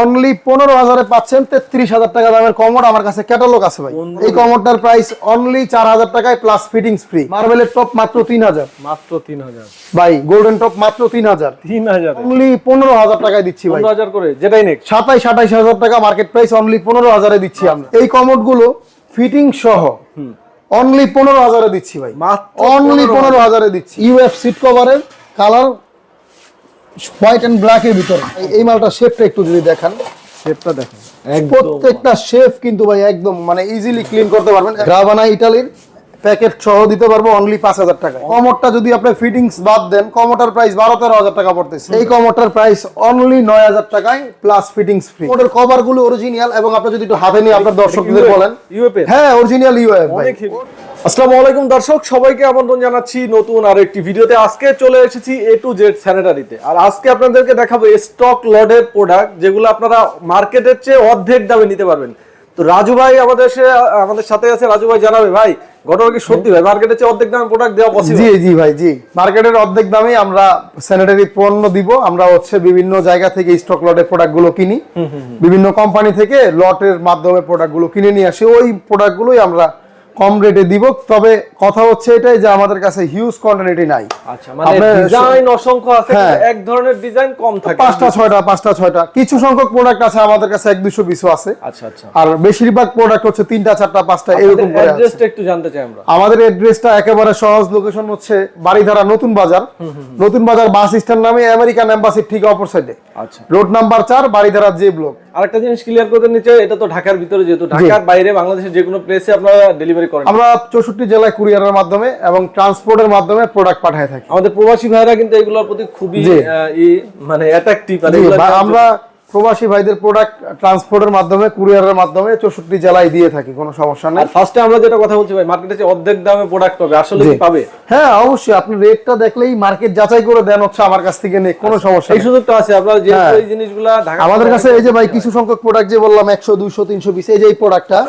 Only পনেরো হাজারে পাচ্ছেন তেত্রিশ হাজার টাকা দামের কমোড আমার কাছে ক্যাটালগ আছে ভাই। এই কমোডটার প্রাইস অনলি চার হাজার টাকায় প্লাস ফিটিংস ফ্রি মার্বেলের টপ মাত্র তিন হাজার। মাত্র তিন হাজার। ভাই গোল্ডেন টপ মাত্র তিন হাজার। তিন হাজার। অনলি পনেরো হাজার টাকায় দিচ্ছি ভাই। হাজার করে যেটাই নেক। সাতাইশ আঠাইশ হাজার টাকা মার্কেট প্রাইস অনলি পনেরো হাজারে দিচ্ছি আমরা। এই কমোডগুলো ফিটিং সহ অনলি পনেরো হাজারে দিচ্ছি ভাই। মাত্র অনলি পনেরো হাজারে। দিচ্ছি। ইউএফ সিট কভারের কালার হোয়াইট এন্ড ব্ল্যাক এর ভিতরে। এই- মালটা শেপটা একটু যদি দেখান। শেপটা দেখেন। প্রত্যেকটা শেফ কিন্তু ভাই একদম মানে ইজিলি ক্লিন করতে পারবেন। গ্রাভানা ইটালির প্যাকেট সহ দিতে পারব অনলি পাঁচ হাজার টাকা কমোডটা যদি আপনি ফিটিংস বাদ দেন কমোটার প্রাইস বারো তেরো হাজার টাকা পড়তেছে। এই কমোটার প্রাইস অনলি নয় হাজার টাকায় প্লাস ফিটিংস ফ্রি কমোডের কভারগুলো অরিজিনাল এবং আপনি যদি একটু হাতে নিয়ে আপনার দর্শকদের বলেন। ইউএপে হ্যাঁ অরিজিনাল ইউএফ। আসসালামু আলাইকুম দর্শক সবাইকে আমন্ত্রণ জানাচ্ছি নতুন আর একটি ভিডিওতে। আজকে চলে এসেছি এ টু জেড স্যানিটারিতে। আর আজকে আপনাদেরকে দেখাবো স্টক লডের প্রোডাক্ট যেগুলো আপনারা মার্কেটের চেয়ে অর্ধেক দামে নিতে পারবেন। তো রাজু ভাই আমাদের আমাদের সাথে আছে। রাজু ভাই জানাবে ভাই ঘটনা কি সত্যি ভাই? মার্কেটের চেয়ে অর্ধেক দামে প্রোডাক্ট দেওয়া পসিবল জি জি ভাই জি। মার্কেটের অর্ধেক দামে আমরা স্যানিটারি পণ্য দিব। আমরা হচ্ছে বিভিন্ন জায়গা থেকে স্টক লটের প্রোডাক্টগুলো কিনি। বিভিন্ন কোম্পানি থেকে লটের মাধ্যমে প্রোডাক্টগুলো কিনে নিয়ে আসি। ওই প্রোডাক্ট গুলোই আমরা কম রেটে দিব। তবে কথা হচ্ছে এটাই যে আমাদের কাছে হিউজ কোয়ান্টিটি নাই। আচ্ছা মানে ডিজাইন অসংখ্য আছে হ্যাঁ। এক ধরনের ডিজাইন কম থাকে। পাঁচটা ছয়টা পাঁচটা ছয়টা। কিছু সংখ্যক প্রোডাক্ট আছে আমাদের কাছে এক দুশো পিসও আছে। আচ্ছা আচ্ছা। আর বেশিরভাগ প্রোডাক্ট হচ্ছে তিনটা চারটা পাঁচটা এরকম করে। অ্যাড্রেসটা একটু জানতে চাই আমরা। আমাদের অ্যাড্রেসটা একেবারে সহজ লোকেশন হচ্ছে বাড়িধারা নতুন বাজার। নতুন বাজার বাস স্ট্যান্ড নামে আমেরিকান এম্বাসির ঠিক অপর সাইডে আচ্ছা। রোড নাম্বার চার বাড়িধারা যে ব্লক আরেকটা জিনিস ক্লিয়ার করতে নিচে এটা তো ঢাকার ভিতরে যেহেতু ঢাকার বাইরে বাংলাদেশের যে কোনো প্লেসে আপনারা ডেলিভারি করেন। আমরা চৌষট্টি জেলায় কুরিয়ারের মাধ্যমে এবং ট্রান্সপোর্টের মাধ্যমে প্রোডাক্ট পাঠায় থাকি। আমাদের প্রবাসী ভাইরা কিন্তু এগুলোর প্রতি খুবই মানে অ্যাট্রাকটিভ বা আমরা প্রবাসী ভাইদের প্রোডাক্ট ট্রান্সপোর্টের মাধ্যমে কুরিয়ারের মাধ্যমে চৌষট্টি জেলায় দিয়ে থাকি কোনো সমস্যা নেই। ফার্স্টে আমরা যেটা কথা বলছি ভাই মার্কেটে যে অর্ধেক দামে প্রোডাক্ট পাবে আসলে কি পাবে? হ্যাঁ অবশ্যই আপনি রেটটা দেখলেই মার্কেট যাচাই করে দেন হচ্ছে আমার কাছ থেকে নেই কোনো সমস্যা এই সুযোগটা আছে আপনারা যে হ্যাঁ। এই জিনিসগুলা আমাদের কাছে এই যে ভাই কিছু সংখ্যক প্রোডাক্ট যে বললাম একশো দুইশো তিনশো পিস এই যে এই প্রোডাক্টটা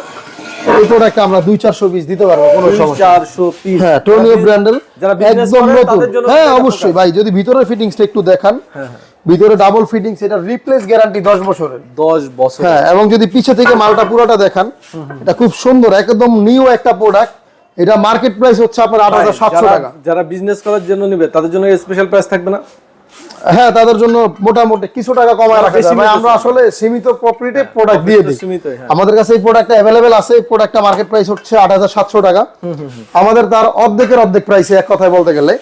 এই প্রোডাক্টটা আমরা দুই চারশো পিস দিতে পারব কোনো সমস্যা চারশো পিস হ্যাঁ টোনিও ব্র্যান্ডের যারা একদম নতুন। হ্যাঁ অবশ্যই ভাই যদি ভিতরের ফিটিংসটা একটু দেখান। ভিতরে ডাবল ফিটিংস এটা রিপ্লেস গ্যারান্টি 10 বছরের। দশ বছর হ্যাঁ এবং যদি পিছে থেকে মালটা পুরোটা দেখান এটা খুব সুন্দর একদম নিউ একটা প্রোডাক্ট এটা মার্কেট প্রাইস হচ্ছে আপনার আট হাজার সাতশো যারা- টাকা। যারা বিজনেস করার জন্য নিবে তাদের জন্য স্পেশাল প্রাইস থাকবে না? হ্যাঁ তাদের জন্য মোটামুটি কিছু টাকা কমায় রাখা যায়। ভাই আমরা আসলে সীমিত প্রফিটে প্রোডাক্ট দিয়ে দিই। হ্যাঁ। আমাদের কাছে এই প্রোডাক্টটা অ্যাভেলেবেল আছে এই প্রোডাক্টটা মার্কেট প্রাইস হচ্ছে আট হাজার সাতশো টাকা। আমাদের তার অর্ধেকের অর্ধেক প্রাইসে এক কথায় বলতে গেলে।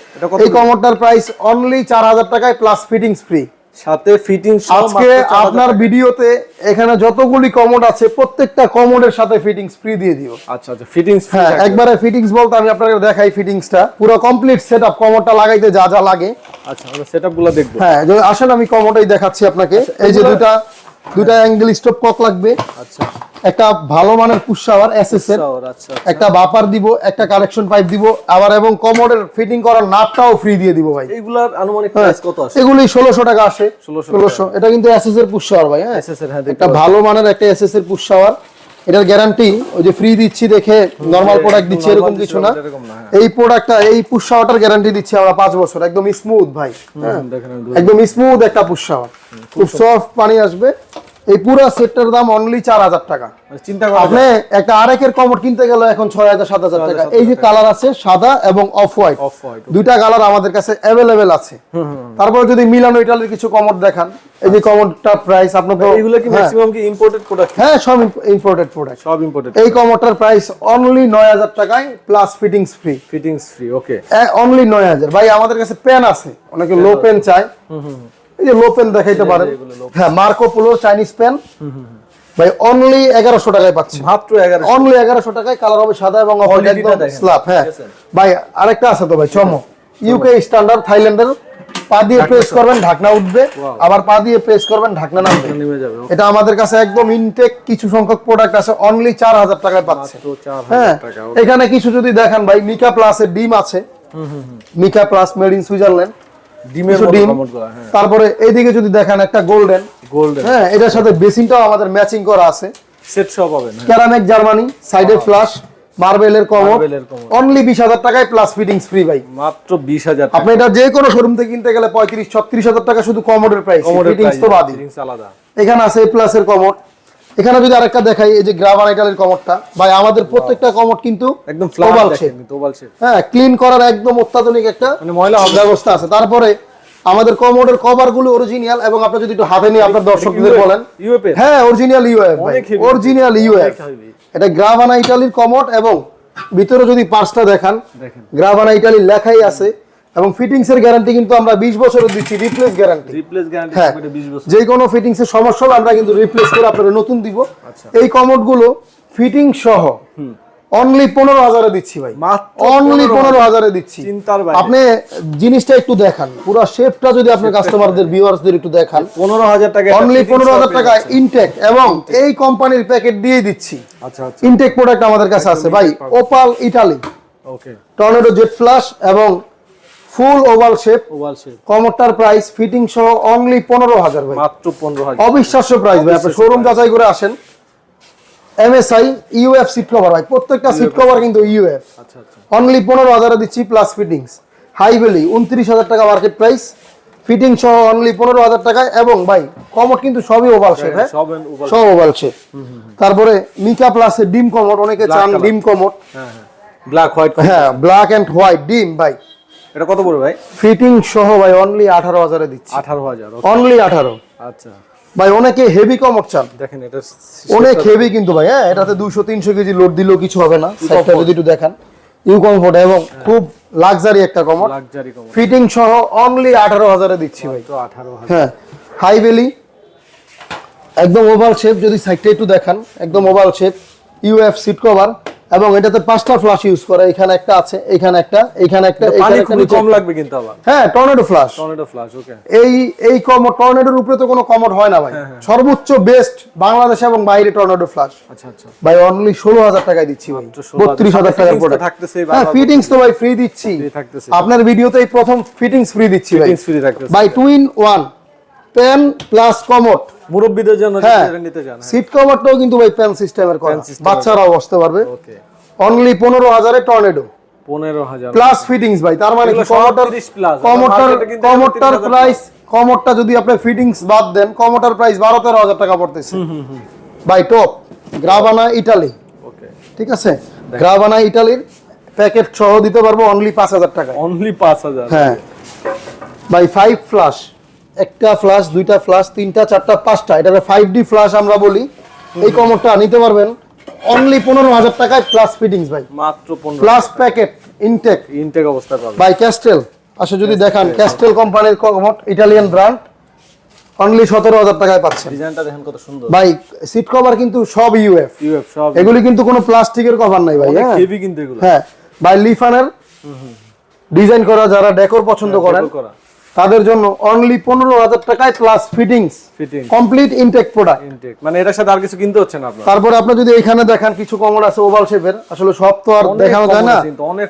এই কমোডটার প্রাইস অনলি চার হাজার টাকায় প্লাস ফিটিংস ফ্রি সাথে ফিটিং আজকে আপনার ভিডিওতে এখানে যতগুলি কমোড আছে প্রত্যেকটা কমোডের সাথে ফিটিংস ফ্রি দিয়ে দিও। আচ্ছা আচ্ছা ফিটিংস হ্যাঁ একবারে ফিটিংস বলতে আমি আপনাকে দেখাই ফিটিংসটা পুরো কমপ্লিট সেটআপ কমোডটা লাগাইতে যা যা লাগে। আচ্ছা আমরা সেটআপগুলো দেখব। হ্যাঁ যদি আসেন আমি কমোডটাই দেখাচ্ছি আপনাকে। এই যে দুটা দুটা অ্যাঙ্গেল স্টপ কক লাগবে। আচ্ছা। একটা ভালো মানের পুষাওয়ার এসএস এর আচ্ছা আচ্ছা। একটা বাপার দিব একটা কালেকশন পাইপ দিব আবার এবং কমোডের ফিটিং করার নাটটাও ফ্রি দিয়ে দিব ভাই। এইগুলার আনুমানিক হ্যাঁ, প্রাইস কত আসে? এগুলি ষোলোশো টাকা আসে 1600 এটা কিন্তু এসএস এর পুষাওয়ার ভাই হ্যাঁ। এসএস এর হ্যাঁ একটা ভালো মানের একটা এসএস এর পুষাওয়ার এটার গ্যারান্টি ওই যে ফ্রি দিচ্ছি দেখে নরমাল প্রোডাক্ট দিচ্ছি এরকম কিছু না। হ্যাঁ। এই প্রোডাক্টটা এই পুষাওয়াটার গ্যারান্টি দিচ্ছি আমরা পাঁচ বছর একদম স্মুথ ভাই হ্যাঁ। একদম স্মুথ একটা পুষাওয়ার খুব সফট পানি আসবে। এই পুরো সেটটার দাম অনলি চার হাজার টাকা। মানে চিন্তা করা আপনি একটা আরেকের কমোড কিনতে গেলে এখন ছয় হাজার সাত হাজার টাকা। এই যে কালার আছে সাদা এবং অফ হোয়াইট অফ হোয়াইট দুইটা কালার আমাদের কাছে অ্যাভেলেবেল আছে। তারপরে যদি মিলানো ইটালির কিছু কমোড দেখান এই যে কমোডটা প্রাইস আপনাকে এইগুলো কি ম্যাক্সিমাম কি ইম্পোর্টেড প্রোডাক্ট হ্যাঁ সব ইম্পোর্টেড প্রোডাক্ট সব ইম্পোর্টেড এই কমোডটার প্রাইস অনলি নয় হাজার টাকায় plus fittings free fittings free okay only নয় হাজার। ভাই আমাদের কাছে পেন আছে। অনেকে লো পেন চায়। এই যে লো পেন দেখাইতে পারেন। হ্যাঁ মার্কো পোলো চাইনিজ পেন ভাই অনলি এগারোশো টাকায় পাচ্ছি। মাত্র এগারো অনলি এগারোশো টাকায় কালার হবে সাদা এবং। স্ল্যাব হ্যাঁ। ভাই আরেকটা আছে তো ভাই চমক ইউকে স্ট্যান্ডার্ড থাইল্যান্ডের পা দিয়ে প্রেস করবেন ঢাকনা উঠবে। আবার পা দিয়ে প্রেস করবেন ঢাকনা নামবে। নেমে এটা আমাদের কাছে একদম ইনটেক কিছু সংখ্যক প্রোডাক্ট আছে অনলি চার হাজার টাকায় পাচ্ছে। হ্যাঁ এখানে কিছু যদি দেখেন ভাই মিকা প্লাসের ডিম আছে। Mika plus made in Switzerland ডিমের ডিম হ্যাঁ। তারপরে এইদিকে যদি দেখেন একটা গোল্ডেন। গোল্ডেন হ্যাঁ এটার সাথে বেসিনটাও আমাদের ম্যাচিং করা আছে। সেট সব পাবেন ক্যারামেক জার্মানি সাইডে ফ্লাশ মার্বেলের commode। অনলি বিশ হাজার টাকায় প্লাস ফিটিংস ফ্রি ভাই। মাত্র বিশ হাজার আপনি এটা যে কোনো শোরুম থেকে কিনতে গেলে পঁয়ত্রিশ ছত্রিশ হাজার টাকা শুধু কমোডের প্রাইস ফিটিংস তো বাদই। ফিটিংস আলাদা। এখানে আছে প্লাস এর কমোড এখানে যদি আরেকটা দেখাই এই যে গ্রাভার আইটালের কমোডটা ভাই আমাদের প্রত্যেকটা কমোড কিন্তু একদম shape। দেখেন ওভাল শেপ হ্যাঁ ক্লিন করার একদম অত্যাধুনিক একটা মানে ময়লা ব্যবস্থা আছে। তারপরে আমাদের কমোডের কভারগুলো অরিজিনাল এবং আপনি যদি একটু হাতে নিয়ে আপনার দর্শকদের বলেন। হ্যাঁ অরিজিনাল ইউএফ অরিজিনাল ইউএফ। এটা গ্রাভানা ইটালির কমোড এবং ভিতরে যদি পাঁচটা দেখান দেখেন। গ্রাভানা ইটালির লেখাই আছে। এবং ফিটিংস এর গ্যারান্টি কিন্তু আমরা 20 বছরের দিচ্ছি রিপ্লেস গ্যারান্টি রিপ্লেস গ্যারান্টি হ্যাঁ থাকবে 20 বছর। যে কোনো ফিটিংস এর সমস্যা হলে আমরা কিন্তু রিপ্লেস করে আপনাদের নতুন দিব। আচ্ছা। এই কমোডগুলো ফিটিং সহ অনলি পনেরো হাজারে দিচ্ছি ভাই। মাত্র অনলি 15,000 পনেরো হাজারে। দিচ্ছি। চিন্তার বাইরে। আপনি জিনিসটা একটু দেখান। পুরো শেপটা যদি আপনার কাস্টমারদের ভিউয়ার্সদের একটু দেখান। পনেরো হাজার টাকা অনলি পনেরো হাজার টাকা ইনটেক এবং এই কোম্পানির প্যাকেট দিয়ে দিচ্ছি। আচ্ছা আচ্ছা। ইনটেক প্রোডাক্ট আমাদের কাছে আছে ভাই Opal Italy okay tornado jet flush এবং full oval shape oval shape. কমরটার price fitting সহ অনলি পনেরো হাজার ভাই। মাত্র পনেরো হাজার। অবিশ্বাস্য প্রাইস ভাই আপনি শোরুম যাচাই করে আসেন। এমএসআই ইউএফ সিট কভার ভাই প্রত্যেকটা সিট কভার কিন্তু ইউএফ আচ্ছা আচ্ছা। অনলি পনেরো হাজারে দিচ্ছি প্লাস ফিটিংস হাই ভ্যালি উনত্রিশ হাজার টাকা মার্কেট প্রাইস ফিটিং সহ অনলি পনেরো হাজার টাকায় এবং ভাই কমর কিন্তু সবই ওভাল শেপ হ্যাঁ? সব ওভাল শেপ তারপরে মিকা প্লাসের ডিম কমর অনেকে চান ডিম কমর। ব্ল্যাক হোয়াইট হ্যাঁ ব্ল্যাক এন্ড হোয়াইট ডিম ভাই। এটা কত পড়বে ভাই? ফিটিং সহ ভাই অনলি আঠারো হাজারে দিচ্ছি। আঠারো হাজার অনলি আঠারো। আচ্ছা। ভাই অনেকে হেভি কমর চান। দেখেন এটা অনেক হেভি কিন্তু ভাই হ্যাঁ এটাতে দুশো তিনশো কেজি লোড দিলেও কিছু হবে না। সাইডটা যদি একটু দেখান। ইউ কমফোর্ট এবং খুব লাক্সারি একটা কমর লাক্সারি কম ফিটিং সহ অনলি আঠারো হাজারে দিচ্ছি ভাই। তো আঠারো হ্যাঁ হাই ভ্যালি একদম ওভাল শেপ যদি সাইডটা একটু দেখান একদম oval shape UF seat cover এবং এটাতে পাঁচটা ফ্লাশ ইউজ করে এখানে একটা আছে এখানে একটা এখানে একটা পানি খুবই কম লাগবে কিন্তু আবার। হ্যাঁ tornado flush tornado flush okay এই এই কমর টর্নেডোর উপরে তো কোনো কমর হয় না ভাই। সর্বোচ্চ বেস্ট বাংলাদেশ এবং বাইরে টর্নেডো ফ্লাশ আচ্ছা আচ্ছা। ভাই অনলি ষোলো হাজার টাকায় দিচ্ছি ভাই। মাত্র 16,000 বত্রিশ হাজার টাকার Fittings তো প্রোডাক্ট থাকতেছেই হ্যাঁ ফিটিংস তো ভাই ফ্রি দিচ্ছি। থাকতেছে। আপনার ভিডিওতে এই প্রথম ফিটিংস ফ্রি দিচ্ছি ভাই। Fittings free থাকতেছে। ভাই twin one pen plus commode মুরব্বীদের জন্য হ্যাঁ নিতে চান সিট কভারটাও কিন্তু ভাই পেন সিস্টেমের করা। বাচ্চারাও বসতে পারবে। ওকে অনলি পনেরো হাজারে টর্নেডো পনেরো হাজার। প্লাস ফিটিংস ভাই তার মানে কমোটার কমোটার কমোটার প্রাইস কমোটটা যদি আপনি ফিটিংস বাদ দেন কমোটার প্রাইস বারো তেরো হাজার টাকা পড়তেছে। By top Gravana Italy okay ঠিক আছে? গ্রাভানা ইটালির প্যাকেট সহ দিতে পারব অনলি পাঁচ হাজার টাকা অনলি পাঁচ হাজার। হ্যাঁ। বাই ফাইভ ফ্লাশ একটা ফ্লাশ দুইটা ফ্লাশ তিনটা চারটা পাঁচটা। এটাকে ফাইভ ডি ফ্লাশ আমরা বলি। এই কমরটা নিতে পারবেন। অনলি পনেরো হাজার টাকায় প্লাস ফিটিংস ভাই। মাত্র প্লাস প্যাকেট ইনটেক ইনটেক অবস্থা বাই ক্যাস্টেল আসলে যদি দেখান ক্যাস্টেল কোম্পানির কমোট ইটালিয়ান ব্র্যান্ড অনলি সতেরো হাজার টাকায় পাচ্ছেন। ডিজাইনটা দেখেন কত সুন্দর। ভাই সিট কভার কিন্তু সব ইউএফ ইউএফ সব এগুলি কিন্তু কোনো প্লাস্টিকের কভার নাই ভাই হ্যাঁ? হেভি কিন্তু এগুলো। হ্যাঁ। বাই লিফানের ডিজাইন করা যারা ডেকোর পছন্দ করেন করা। তাদের জন্য অনলি পনেরো হাজার টাকায় plus fittings fitting complete intact product intact মানে এটার সাথে আর কিছু কিনতে হচ্ছে না আপনার? তারপরে আপনি যদি এখানে দেখান কিছু কমর আছে ওভাল শেপের আসলে সব তো আর দেখানো যায় না।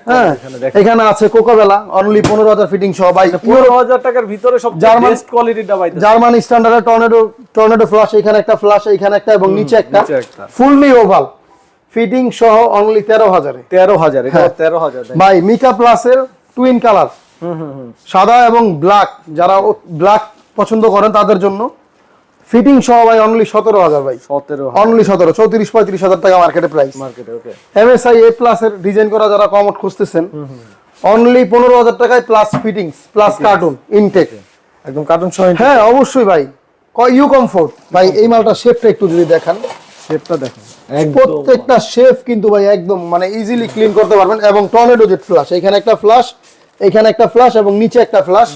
হ্যাঁ এখানে আছে কোকাবেলা অনলি পনেরো হাজার ফিটিং সহ। বাই পনেরো হাজার টাকার ভিতরে সব জার্মান- কোয়ালিটিটা পাইতে জার্মান স্ট্যান্ডার্ডের টর্নেডো টর্নেডো ফ্লাশ এখানে একটা ফ্লাশ এখানে একটা এবং নিচে একটা। ফুললি ওভাল ফিটিং সহ অনলি তেরো হাজারে। তেরো হাজার এটা হ্যাঁ। তেরো হাজার। বাই মিকা প্লাসের টুইন কালার সাদা এবং ব্ল্যাক যারা ব্ল্যাক পছন্দ করেন তাদের জন্য ফিটিং সহ ভাই অনলি সতেরো হাজার ভাই। সতেরো অনলি সতেরো চৌত্রিশ পঁয়ত্রিশ হাজার টাকা মার্কেটে প্রাইস মার্কেটে ওকে এমএসআই এ প্লাস এর ডিজাইন করা যারা কমোড খুঁজতেছেন অনলি পনেরো হাজার টাকায় plus fittings plus carton intact একদম কার্টুন সহ হ্যাঁ অবশ্যই ভাই। ইউ কমফোর্ট ভাই এই মালটা শেপটা একটু যদি দেখান। শেপটা দেখেন। প্রত্যেকটা শেফ কিন্তু ভাই একদম মানে ইজিলি ক্লিন করতে পারবেন। এবং টর্নেডো জেট ফ্লাশ এখানে একটা ফ্লাশ এখানে একটা ফ্লাশ এবং নিচে একটা ফ্লাশ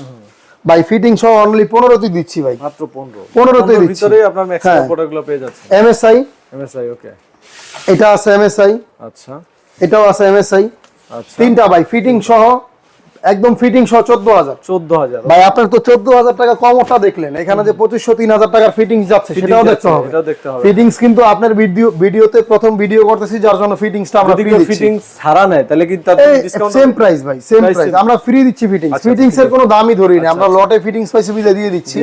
ভাই ফিটিং সহ অনলি পনেরোতে দিচ্ছি ভাই। মাত্র পনেরো। পনেরো তে দিচ্ছি। ভিতরে আপনার ম্যাক্সিমাম। প্রোডাক্টগুলো পেয়ে যাচ্ছে এমএসআই এমএসআই ওকে এটা আছে এমএসআই আচ্ছা। এটাও আছে এমএসআই আচ্ছা। তিনটা ভাই ফিটিং সহ একদম ফিটিং সহ চোদ্দ হাজার। চোদ্দ হাজার ভাই আপনার তো চোদ্দ হাজার টাকা কমরটা দেখলেন। এখানে যে পঁচিশশো তিন হাজার টাকার ফিটিংস যাচ্ছে সেটাও দেখতে হবে। ফিটিংস কিন্তু আপনার ভিডিও ভিডিওতে প্রথম ভিডিও করতেছি যার জন্য ফিটিংসটা আমরা ফ্রি ছাড়া তাহলে কি তার সেম প্রাইস ভাই সেম প্রাইস আমরা ফ্রি দিচ্ছি ফিটিংস আচ্ছা, ফিটিংস এর কোনো দামই ধরি না। আমরা লটে ফিটিংস পাইছি দিয়ে দিচ্ছি।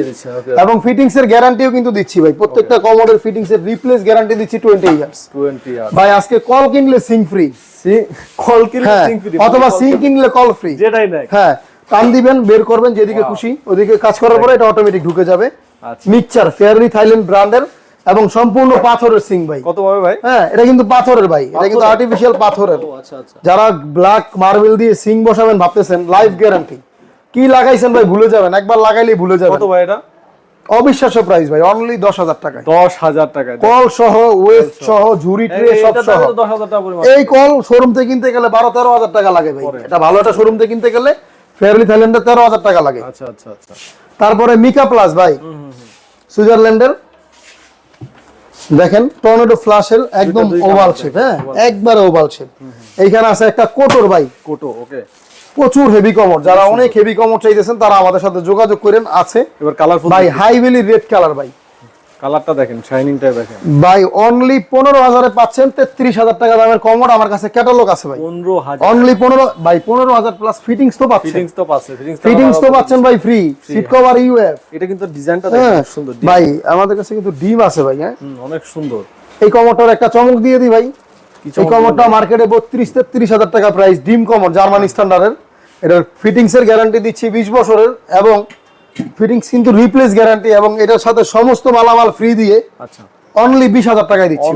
এবং ফিটিংস এর গ্যারান্টিও কিন্তু দিচ্ছি ভাই। প্রত্যেকটা কমোডের ফিটিংস এর রিপ্লেস গ্যারান্টি দিচ্ছি 20 ইয়ার্স টোয়েন্টি আর ভাই আজকে কল কিনলে সিং ফ্রি কল কিনলে হ্যাঁ সিং ফ্রি অথবা সিং কিনলে কল ফ্রি যেটাই হ্যাঁ টান দিবেন বের করবেন যেদিকে খুশি ওদিকে কাজ করার পরে এটা অটোমেটিক ঢুকে যাবে। মিক্সচার ফেয়ারলি থাইল্যান্ড ব্র্যান্ডের এবং সম্পূর্ণ পাথরের সিং ভাই। কত পাবে ভাই? হ্যাঁ এটা কিন্তু পাথরের ভাই এটা কিন্তু আর্টিফিশিয়াল পাথরের। আচ্ছা আচ্ছা। যারা ব্ল্যাক মার্বেল দিয়ে সিং বসাবেন ভাবতেছেন লাইফ গ্যারান্টি কি লাগাইছেন ভাই ভুলে যাবেন একবার লাগাইলেই ভুলে যাবেন। কত ভাই এটা? অবিশ্বাস্য প্রাইস ভাই অনলি দশ হাজার টাকায়। দশ হাজার টাকা কল সহ ওয়েস্ট সহ ঝুরি ট্রে সব সহ। এই কল শোরুম থেকে কিনতে গেলে বারো তেরো হাজার টাকা লাগে ভাই। এটা ভালো একটা শোরুম থেকে কিনতে গেলে ফেয়ারলি থাইল্যান্ডে তেরো হাজার টাকা লাগে। আচ্ছা আচ্ছা আচ্ছা। তারপরে মিকা প্লাস ভাই। সুইজারল্যান্ডের দেখেন টর্নেডো ফ্লাশের একদম ওভাল শেপ হ্যাঁ? একবারে ওভাল শেপ এইখানে আছে একটা কোটর ভাই। কোটো ওকে প্রচুর হেভি কমর যারা অনেক হেভি কমর চাইতেছেন তারা আমাদের সাথে যোগাযোগ করেন। আছে। এবার কালারফুল ভাই হাইভেলি রেড কালার ভাই। কালারটা দেখেন শাইনিংটা দেখেন। ভাই অনলি পনেরো হাজারে পাচ্ছেন তেত্রিশ হাজার টাকা দামের কমর আমার কাছে ক্যাটালগ আছে ভাই। পনেরো হাজার। অনলি পনেরো ভাই পনেরো হাজার প্লাস ফিটিংস তো পাচ্ছেন। ফিটিংস তো পাচ্ছে ফিটিংস ফিটিংস তো পাচ্ছেন ভাই ফ্রি সিট কভার ইউএফ এটা কিন্তু ডিজাইনটা হ্যাঁ। দেখেন সুন্দর ভাই আমাদের কাছে কিন্তু ডিম আছে ভাই হ্যাঁ। অনেক সুন্দর। এই কমরটার একটা চমক দিয়ে দিই ভাই। এই কমরটা মার্কেটে বত্রিশ তেত্রিশ হাজার টাকা প্রাইস ডিম কমর জার্মানি স্ট্যান্ডার্ডের এটার ফিটিংস এর গ্যারান্টি দিচ্ছি বিশ বছরের এবং ফিটিংস কিন্তু রিপ্লেস গ্যারান্টি এবং এটার সাথে সমস্ত মালামাল ফ্রি দিয়ে আচ্ছা। অনলি বিশ হাজার টাকায় দিচ্ছি।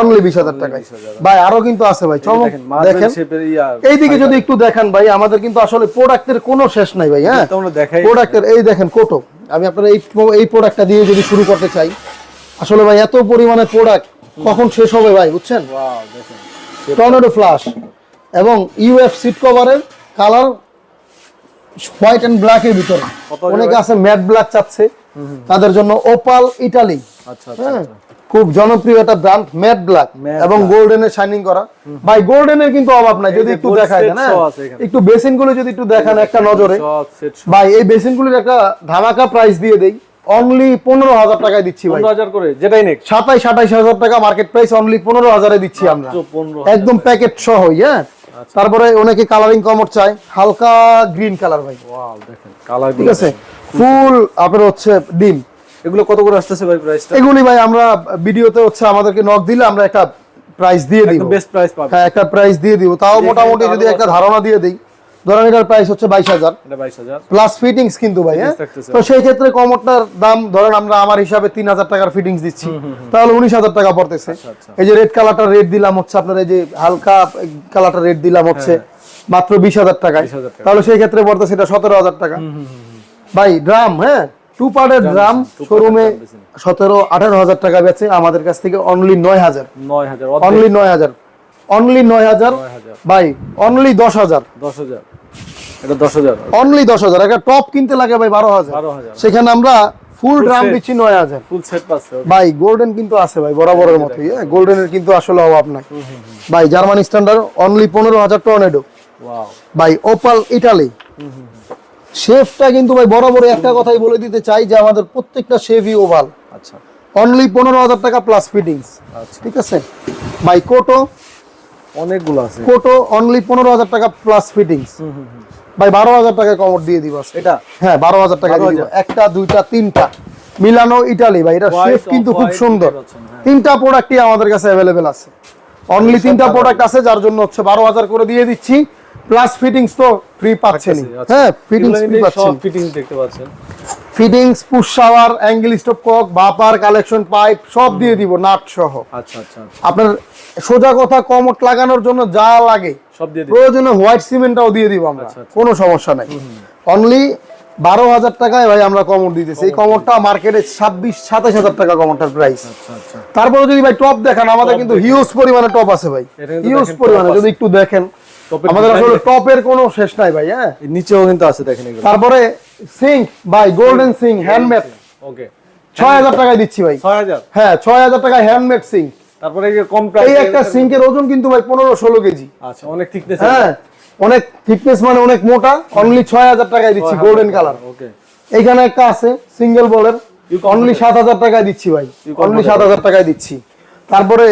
অনলি বিশ হাজার। টাকায়। ভাই আরও কিন্তু আছে ভাই চমক দেখেন। এইদিকে যদি একটু দেখেন ভাই আমাদের কিন্তু আসলে প্রোডাক্টের কোনো শেষ নাই ভাই হ্যাঁ? প্রোডাক্টের এই দেখেন কোটো। আমি আপনার এই এই প্রোডাক্টটা দিয়ে যদি শুরু করতে চাই আসলে ভাই এত পরিমাণে প্রোডাক্ট কখন শেষ হবে ভাই বুঝছেন? টর্নেডো ফ্লাশ এবং ইউএফ সিট কভারের কালার হোয়াইট এন্ড ব্ল্যাক এর ভিতরে। অনেকে আছে ম্যাট ব্ল্যাক চাচ্ছে। তাদের জন্য ওপাল ইটালি। আচ্ছা আচ্ছা হ্যাঁ? খুব জনপ্রিয় একটা ব্র্যান্ড ম্যাট ব্ল্যাক এবং গোল্ডেনের শাইনিং করা। ভাই গোল্ডেনের কিন্তু অভাব নাই যদি একটু? সহ আছে এখানে। একটু বেসিনগুলো যদি একটু দেখান একটা নজরে। ভাই এই বেসিন গুলির একটা ধামাকা প্রাইস দিয়ে দেই। অনলি পনেরো হাজার টাকায় দিচ্ছি ভাই। পনেরো হাজার করে যেটাই নেক। সাতাইশ আঠাইশ হাজার টাকা মার্কেট প্রাইস অনলি পনেরো হাজারে দিচ্ছি আমরা। একদম প্যাকেট সহ হ্যাঁ? আচ্ছা। তারপরে অনেকে কালারিং কমর চায় হালকা গ্রিন কালার ভাই। ওয়াও দেখেন কালার ঠিক আছে? ফুল আপনার হচ্ছে ডিম। এগুলো কত করে আসতেছে ভাই প্রাইসটা এগুলি ভাই আমরা ভিডিওতে হচ্ছে আমাদেরকে নক দিলে আমরা একটা প্রাইস দিয়ে দিই বেস্ট প্রাইস পাবো। হ্যাঁ একটা প্রাইস দিয়ে দিব। তাও মোটামুটি যদি একটা ধারণা দিয়ে দিই ধরেন এটার প্রাইস হচ্ছে বাইশ হাজার। প্লাস ফিটিংস কিন্তু ভাই হ্যাঁ? তো সেই ক্ষেত্রে কমরটার দাম ধরেন আমরা আমার হিসাবে তিন হাজার টাকার ফিটিংস দিচ্ছি। তাহলে উনিশ হাজার টাকা পড়তেছে। আচ্ছা। এই যে রেড কালারটা রেট দিলাম হচ্ছে আপনার এই যে হালকা কালারটা রেট দিলাম হচ্ছে মাত্র বিশ হাজার টাকায়। তাহলে সেই ক্ষেত্রে পড়তেছে এটা সতেরো হাজার টাকা। ভাই ড্রাম হ্যাঁ? টু পার্টের ড্রাম শোরুমে সতেরো আঠারো হাজার টাকা বেচে আমাদের কাছ থেকে অনলি নয় হাজার। নয় হাজার অনলি নয় হাজার। অনলি নয় হাজার। ভাই অনলি দশ হাজার। দশ হাজার। এটা দশ হাজার। অনলি দশ হাজার। একটা টপ কিনতে লাগে ভাই বারো হাজার। সেখানে আমরা ফুল ড্রাম। দিচ্ছি নয় হাজার। ফুল সেট পাচ্ছে ভাই গোল্ডেন কিন্তু আছে ভাই বরাবরের হ্যাঁ? গোল্ডেনের কিন্তু আসলে অভাব নাই। ভাই জার্মানি স্ট্যান্ডার্ড অনলি পনেরো হাজার টর্নেডো ওয়াও ভাই ওপাল ইটালি শেফটা কিন্তু ভাই বরাবর একটা কথাই বলে দিতে চাই যে আমাদের প্রত্যেকটা শেভই ওভাল আচ্ছা। অনলি পনেরো হাজার টাকা প্লাস ফিটিংস আচ্ছা। ঠিক আছে? ভাই কোটো অনেকগুলো আছে। কোটো অনলি পনেরো হাজার টাকা প্লাস ফিটিংস ভাই বারো হাজার টাকা কমর দিয়ে দিব এটা? হ্যাঁ বারো হাজার টাকা দিয়ে দিব। একটা দুইটা তিনটা। মিলানো ইটালি ভাই এটা শেফ কিন্তু খুব সুন্দর। পাচ্ছেন, হ্যাঁ। তিনটা প্রোডাক্টই আমাদের কাছে অ্যাভেলেবেল আছে। অনলি তিনটা প্রোডাক্ট আছে যার জন্য হচ্ছে বারো হাজার করে দিয়ে দিচ্ছি। প্লাস ফিটিংস তো ফ্রি পাচ্ছেনই। আচ্ছা। হ্যাঁ ফিটিংস ফ্রি পাচ্ছেন সব ফিটিং দেখতে পাচ্ছেন। Fittings push shower angle stop cock বাপার collection pipe সব দিয়ে দিব নাট সহ। আচ্ছা আচ্ছা আচ্ছা। আপনার সোজা কথা কমট লাগানোর জন্য যা লাগে। সব দিয়ে প্রয়োজনে হোয়াইট সিমেন্টটাও দিয়ে দিব আমরা। আচ্ছা, আচ্ছা। কোনো সমস্যা নাই। অনলি বারো হাজার টাকায় ভাই আমরা কমর দিতেছি। এই কমরটা মার্কেটে ছাব্বিশ সাতাশ হাজার টাকা কমরটার প্রাইস আচ্ছা তারপরে যদি ভাই টপ দেখান আমাদের কিন্তু হিউজ পরিমাণে টপ আছে ভাই। হিউজ পরিমাণে যদি একটু দেখেন। আমাদের আসলে। টপের কোনো শেষ নাই ভাই হ্যাঁ? নিচেও কিন্তু আছে দেখেন তারপরে সিঙ্ক ভাই গোল্ডেন সিঙ্ক হ্যান্ডমেড ওকে ছয় হাজার টাকায় দিচ্ছি ভাই। ছয় হাজার? হ্যাঁ ছয় হাজার টাকায় হ্যান্ডমেড সিঙ্ক। তারপরে এই যে কম প্রাইস এই একটা সিঙ্কের ওজন কিন্তু ভাই পনেরো ষোলো কেজি। আচ্ছা অনেক থিকনেস হ্যাঁ অনেক ফিটনেস মানে অনেক মোটা অনলি ছয় হাজার টাকায় দিচ্ছি গোল্ডেন কালার ওকে এইখানে একটা আছে সিঙ্গেল বলের অনলি সাত হাজার টাকায় দিচ্ছি ভাই অনলি model. সাত হাজার টাকায় দিচ্ছি। তারপরে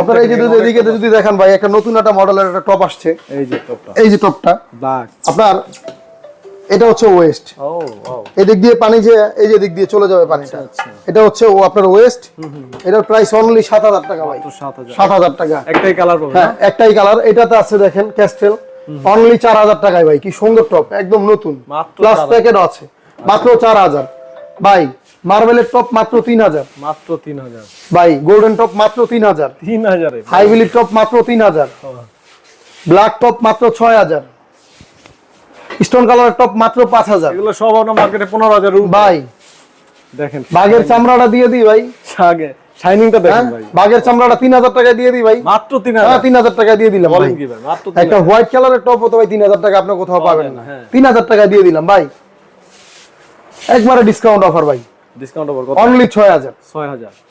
আপনারা এই যে এদিকে যদি দেখেন ভাই একটা নতুন একটা মডেলের একটা টপ আসছে। এই যে টপটা এই যে টপটা আপনার এটা হচ্ছে ওয়েস্ট এদিক দিয়ে পানি যে এই যে দিক দিয়ে চলে যাবে পানিটা। আচ্ছা। এটা হচ্ছে ও আপনার ওয়েস্ট এটার প্রাইস অনলি সাত হাজার টাকা ভাই। সাত হাজার। টাকা। একটাই কালার হ্যাঁ একটাই কালার এটাতে আছে দেখেন ক্যাস্টেল অনলি চার হাজার টাকায় ভাই কি সুন্দর টপ একদম নতুন। মাত্র প্লাস প্যাকেট আছে। মাত্র চার হাজার। ভাই মার্বেলের টপ মাত্র তিন হাজার। মাত্র তিন হাজার। ভাই গোল্ডেন টপ মাত্র তিন হাজার। তিন হাজারে। হাইভিলি টপ মাত্র তিন হাজার। ব্ল্যাক টপ মাত্র ছয় হাজার। স্টোন কালার টপ মাত্র পাঁচ হাজার। এগুলো সব আপনার মার্কেটে পনেরো হাজার ভাই দেখেন বাঘের চামড়াটা দিয়ে দিই ভাই। আগে শাইনিংটা হ্যাঁ? দেখেন ভাই। বাঘের চামড়াটা তিন হাজার টাকা দিয়ে দিই ভাই। মাত্র তিন হ্যাঁ হাজার তিন হাজার টাকা দিয়ে দিলাম ভাই। মাত্র একটা হোয়াইট কালারের টপ হতো ভাই তিন হাজার টাকা আপনি কোথাও পাবেন না হ্যাঁ। তিন হাজার টাকা দিয়ে দিলাম ভাই। একবারে ডিসকাউন্ট অফার ভাই। ডিসকাউন্ট ওভার কত? অনলি ছয় হাজার।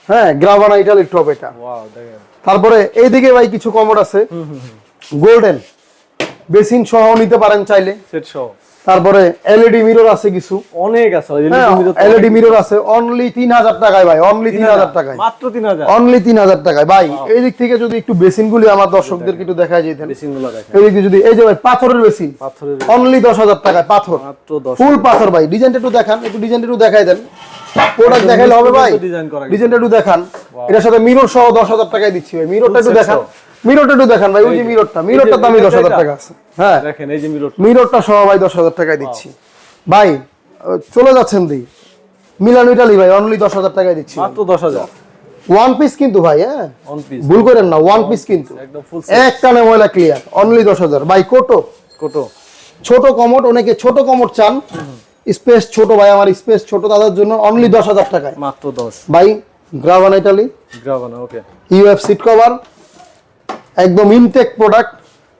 হ্যাঁ গ্রাভানা ইটালির টপ এটা। ওয়াও দেখেন। তারপরে এইদিকে ভাই কিছু কমোড আছে। গোল্ডেন বেসিন সহ নিতে পারেন চাইলে। সেট সহ। তারপরে এলইডি মিরর আছে কিছু। অনেক আছে হ্যাঁ এলইডি মিরর আছে। অনলি তিন হাজার টাকায় ভাই অনলি তিন হাজার টাকায়। মাত্র তিন হাজার। অনলি তিন হাজার টাকায়। ভাই এই দিক থেকে যদি একটু বেসিন গুলি আমার দর্শকদেরকে একটু দেখা যেতেন। মেশিনগুলো দেখেন এই দিকে যদি এই যে ভাই পাথরের বেসিন। পাথরের অনলি দশ হাজার টাকায় পাথর। মাত্র দশ ফুল পাথর ভাই। ডিজাইনটা একটু দেখান একটু ডিজাইনটা একটু দেখাই দেন। প্রোডাক্ট দেখাইলে হবে ভাই। ডিজাইনটা একটু দেখান। এটার সাথে মিরর সহ দশ হাজার টাকায় দিচ্ছি ভাই। মিররটা একটু দেখান। মিররটা একটু দেখান ভাই ওই যে মিররটা দামই দশ হাজার টাকা আছে। হ্যাঁ। দেখেন এই যে মিরর মিররটা সহ ভাই দশ হাজার টাকায় দিচ্ছি। ভাই চলে যাচ্ছেন দি। মিলান ইটালি ভাই অনলি দশ হাজার টাকায় দিচ্ছি। মাত্র দশ হাজার। ওয়ান পিস কিন্তু ভাই হ্যাঁ। অন পিস ভুল করেন না ওয়ান পিস কিন্তু। একদম ফুল এক টানে ময়লা ক্লিয়ার অনলি দশ হাজার। ভাই কোটো কত ছোট কমোড অনেকে ছোট কমোড চান। স্পেস ছোট ভাই আমার স্পেস ছোট তাদের জন্য অনলি দশ হাজার টাকায়। মাত্র দশ। ভাই Gravana Italy Gravana okay UF seat cover একদম ইনটেক প্রোডাক্ট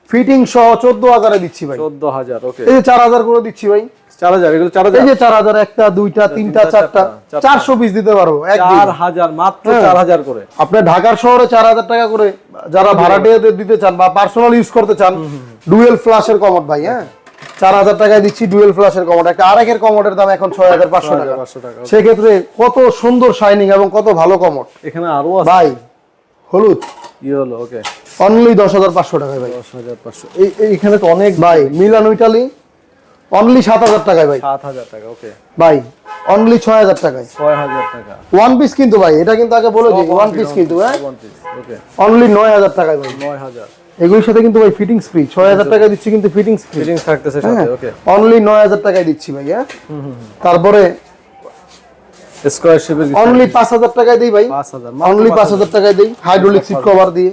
ফিটিং সহ চোদ্দ হাজারে দিচ্ছি ভাই। চোদ্দ হাজার ওকে এই যে চার হাজার করে দিচ্ছি ভাই। চার হাজার এগুলো চার এই যে চার হাজার একটা দুইটা তিনটা চারটা চারটা। চারশো পিস দিতে পারব একদিন চার হাজার মাত্র হ্যাঁ। চার হাজার করে। আপনি ঢাকার শহরে চার হাজার টাকা করে যারা ভাড়াটিয়াদের দিতে চান বা পার্সোনাল ইউজ করতে চান ডুয়েল ফ্ল্যাশের কমোড ভাই হ্যাঁ? চার হাজার টাকায় দিচ্ছি ডুয়েল ফ্ল্যাশের কমোড। একটা আরেকের কমোডের দাম এখন ছয় হাজার পাঁচশো টাকা। সেক্ষেত্রে কত সুন্দর শাইনিং এবং কত ভালো কমোড। এখানে আরও আছে। ভাই হলুদ। হলো ওকে অনলি দশ হাজার পাঁচশো টাকায় ভাই। দশ হাজার পাঁচশো। এই এই- তো অনেক ভাই মিলানো ইটালি অনলি সাত হাজার টাকায় ভাই। সাত হাজার টাকা ওকে ভাই অনলি ছয় হাজার টাকায়। ছয় হাজার টাকা। ওয়ান পিস কিন্তু ভাই এটা কিন্তু আগে বলে দিই ওয়ান পিস কিন্তু হ্যাঁ? অনলি নয় হাজার টাকায় ভাই। নয় হাজার। এগুলোর সাথে কিন্তু ভাই ফিটিংস ফ্রি ছয় হাজার টাকা দিচ্ছি কিন্তু ফিটিংস ফ্রি ফিটিংস থাকতেছে সাথে ওকে অনলি নয় হাজার টাকায় দিচ্ছি ভাই হ্যাঁ? তারপরে স্কোয়ার শেপের অনলি পাঁচ হাজার টাকায় দিই ভাই। পাঁচ হাজার অনলি পাঁচ হাজার। টাকায় দিই হাইড্রোলিক সিট কভার দিয়ে।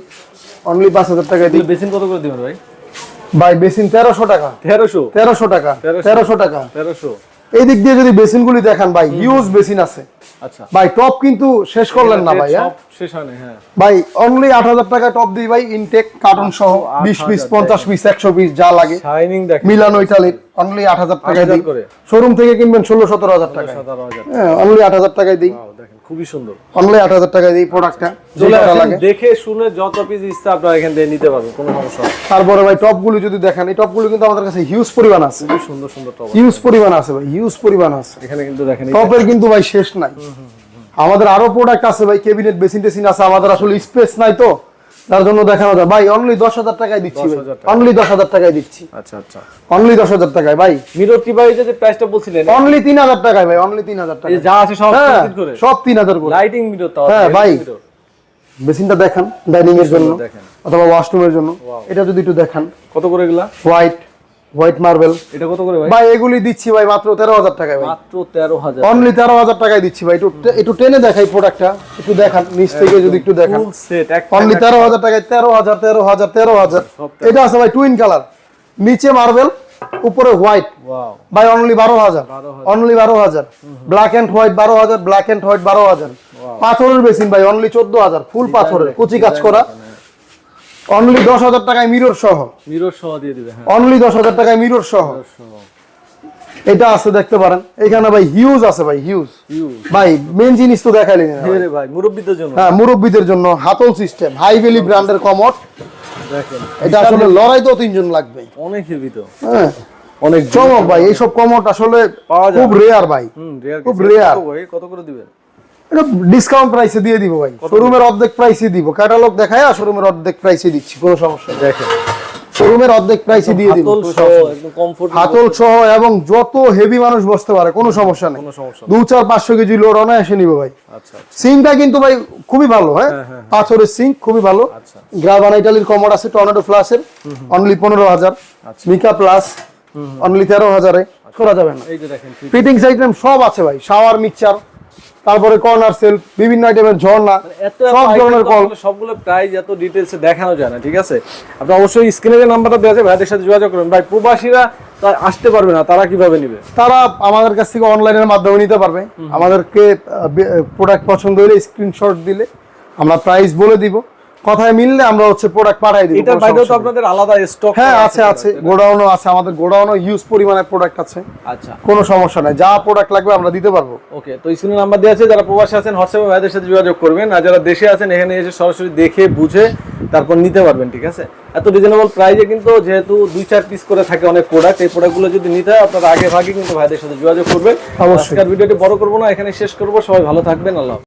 অনলি পাঁচ হাজার টাকায় দিই। বেসিন কত করে দিবেন ভাই? ভাই বেসিন তেরোশো টাকা। তেরোশো? তেরোশো টাকা তেরোশো। টাকা। তেরোশো। এই দিক দিয়ে যদি বেসিনগুলি দেখান ভাই হিউজ বেসিন আছে। আচ্ছা। ভাই টপ কিন্তু শেষ করলেন না ভাই হ্যাঁ? শেষ হয় না, হ্যাঁ। ভাই অনলি আট হাজার টাকা টপ দিই ভাই ইনটেক কার্টুন সহ আট বিশ পিস হাজার পঞ্চাশ পিস একশো পিস যা লাগে। শাইনিং দেখ মিলানো অনলি আট হাজার টাকায় 8,000 দিই শোরুম থেকে কিনবেন ষোলো সতেরো হাজার টাকায়। সতেরো হাজার। হ্যাঁ অনলি আট হাজার টাকায় দিই। দেখেন। খুবই সুন্দর। অনলি আট হাজার টাকায় এই প্রোডাক্টটা দেখে শুনে যত পিস ইচ্ছা আপনারা এখান থেকে নিতে পারবেন কোনো সমস্যা। তারপরে ভাই টপগুলো যদি দেখেন এই টপগুলো কিন্তু আমাদের কাছে হিউজ পরিমাণ আছে। খুবই সুন্দর সুন্দর টপ হিউজ পরিমাণ আছে ভাই হিউজ পরিমাণ আছে। এখানে কিন্তু দেখেন টপের কিন্তু ভাই শেষ নাই। আমাদের আরও প্রোডাক্ট আছে ভাই কেবিনেট বেসিন টেসিন আছে আমাদের আসলে স্পেস নাই তো। তার জন্য দেখানো যায়। ভাই অনলি দশ হাজার টাকায় দিচ্ছি অনলি দশ হাজার টাকায় দিচ্ছি। আচ্ছা আচ্ছা। অনলি দশ হাজার টাকায় ভাই। মিরর কি ভাই যে প্রাইসটা বলছিলেন? অনলি তিন হাজার টাকায় ভাই অনলি তিন হাজার টাকা যা আছে সব হ্যাঁ করে। সব তিন হাজার করে। লাইটিং মিরর তো হ্যাঁ, ভাই। মেশিনটা বেসিনটা দেখান ডাইনিং এর জন্য। অথবা ওয়াশরুমের জন্য। এটা যদি একটু দেখান। কত করে গেলা হোয়াইট হোয়াইট মার্বেল এটা কত করে ভাই? ভাই এগুলি দিচ্ছি ভাই মাত্র তেরো হাজার টাকায় ভাই। মাত্র তেরো হাজার অনলি তেরো হাজার টাকায় দিচ্ছি ভাই। একটু একটু টেনে দেখাই প্রোডাক্টটা একটু দেখান নিচ থেকে যদি একটু দেখান। ফুল সেট অনলি তেরো হাজার টাকায় তেরো হাজার তেরো হাজার তেরো হাজার। সব এটা আছে ভাই টুইন কালার নিচে মার্বেল উপরে হোয়াইট ভাই অনলি বারো হাজার। অনলি বারো হাজার। ব্ল্যাক অ্যান্ড হোয়াইট বারো হাজার ব্ল্যাক অ্যান্ড হোয়াইট বারো হাজার। পাথরের বেসিন ভাই অনলি চোদ্দ হাজার। ফুল পাথরের কুচি কাজ করা। অনলি দশ হাজার টাকায় মিরর সহ। মিরর সহ দিয়ে দিবে হ্যাঁ। অনলি দশ হাজার টাকায় মিরর সহ। এটা আছে দেখতে পারেন। এখানে ভাই হিউজ আছে ভাই হিউজ ভাই মেন জিনিস তো দেখাইলেন না ভাই। মুরব্বীদের জন্য। হ্যাঁ মুরব্বীদের জন্য হাতল সিস্টেম হাই ভ্যালি ব্র্যান্ডের কমট এটা আসলে লড়াই তো তিনজন লাগবে। অনেক হেভি তো হ্যাঁ। অনেক চমক ভাই এইসব কমট আসলে পাওয়া যায় খুব রেয়ার ভাই। রেয়ার খুব। ভাই কত করে দিবেন? এটা ডিসকাউন্ট প্রাইসে দিয়ে দিব ভাই। শোরুমের অর্ধেক প্রাইসে দিব। ক্যাটালগ দেখায় শোরুমের অর্ধেক প্রাইসে দিচ্ছি কোনো সমস্যা দেখেন। শোরুমের অর্ধেক প্রাইসে দিয়ে দিব হাতল সহ এবং যত হেভি মানুষ বসতে পারে কোনো সমস্যা নেই। দু চার পাঁচশো কেজি লোড অনায়াসে নিব ভাই। আচ্ছা সিংটা কিন্তু ভাই খুবই ভালো হ্যাঁ? পাথরের সিং খুবই ভালো। আচ্ছা। গ্রাভান ইটালির কমোড আছে টর্নেডো ফ্লাসের অনলি পনেরো হাজার। আচ্ছা। মিকা প্লাস অনলি তেরো হাজারে। করা যাবে না। ফিটিংস আইটেম সব আছে ভাই। শাওয়ার মিক্সচার তারপরে কর্নার সেল বিভিন্ন আইটেমের ঝর্ণা সব ধরনের কল সবগুলো প্রাইস এত ডিটেলসে দেখানো যায় না ঠিক আছে? আপনি অবশ্যই স্ক্রিনে যে নাম্বারটা দেওয়া আছে ভাইদের সাথে যোগাযোগ করুন। ভাই প্রবাসীরা তাই আসতে পারবে না তারা কীভাবে নিবে? তারা আমাদের কাছ থেকে অনলাইনের মাধ্যমে নিতে পারবে। আমাদেরকে প্রোডাক্ট পছন্দ হলে স্ক্রিনশট দিলে আমরা প্রাইস বলে দিব। কথায় মিললে আমরা হচ্ছে প্রোডাক্ট পাঠাই দিব এটার বাইরেও তো আপনাদের আলাদা স্টক হ্যাঁ আছে আছে গোডাউনও আছে। আমাদের গোডাউনও ইউজ পরিমাণে প্রোডাক্ট আছে। আচ্ছা। কোনো সমস্যা নাই যা প্রোডাক্ট লাগবে আমরা দিতে পারব। ওকে তো স্ক্রিনে নাম্বার দেওয়া আছে যারা প্রবাসী আছেন হোয়াটসঅ্যাপে ভাইদের সাথে যোগাযোগ করবেন আর যারা দেশে আছেন এখানে এসে সরাসরি দেখে বুঝে তারপর নিতে পারবেন ঠিক আছে? এত রিজনেবল প্রাইসে কিন্তু যেহেতু দুই চার পিস করে থাকে অনেক প্রোডাক্ট এই প্রোডাক্টগুলো যদি নিতে হয় আপনারা আগে ভাগে কিন্তু ভাইদের সাথে যোগাযোগ করবেন। অবশ্যই। ভিডিওটি বড় করব না এখানে শেষ করব। সবাই ভালো থাকবেন আল্লাহ।